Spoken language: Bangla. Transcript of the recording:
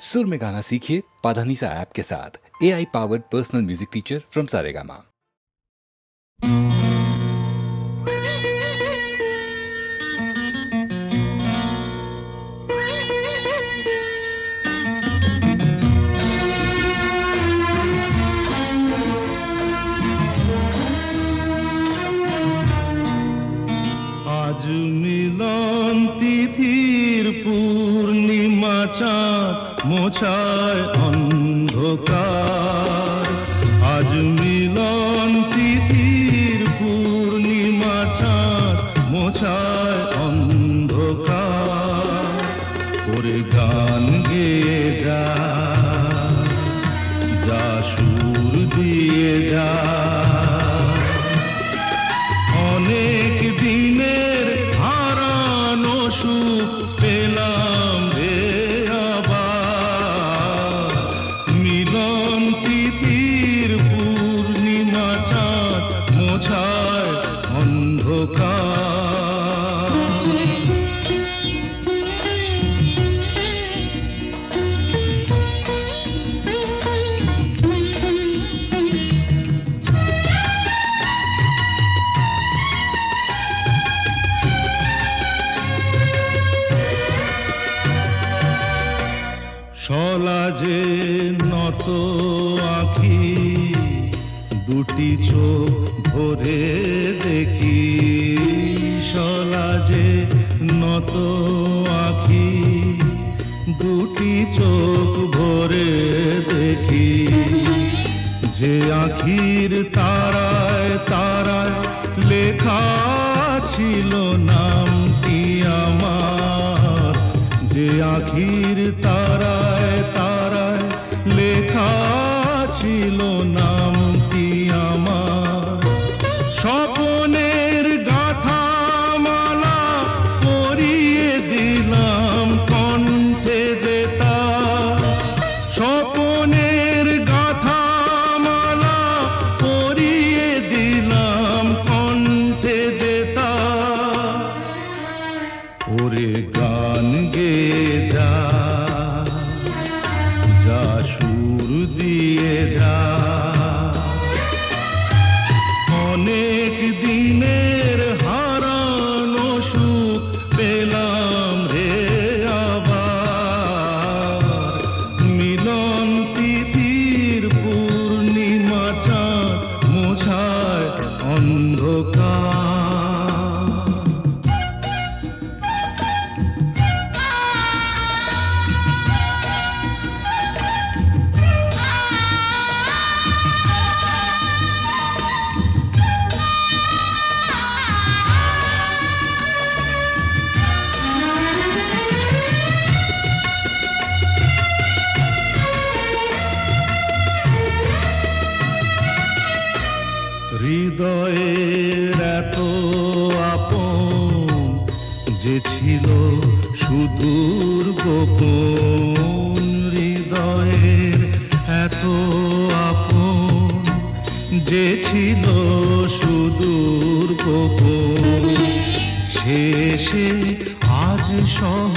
सुर में गाना सीखिए पाधानीसा ऐप के साथ। A I powered personal music teacher from Saregama आज मिलन तिथिर पूर्णिमा चाँद। মোছায় অন্ধকার। আজ মিলন তিথির পূর্ণিমা চাঁদ মোছায় অন্ধকার। ওরে গান গেয়ে যা যা সুর দিয়ে যা। মোছায় অন্ধকার। সলাজে নত আখি দুটি চোখ ভরে দেখি সলাজে নত আখি দুটি চোখ ভরে দেখি, যে আখির তারায় তারায় লেখা ছিল নামটি আমার। যে আখির তারায় তারায় লেখা ছিল নামটি সুর দিয়ে যা। হৃদয়ের এত আপন যে ছিল সুদূর গোপন হৃদয়ের এত আপন যে ছিল সুদূর গোপন। শেষে আজ সহ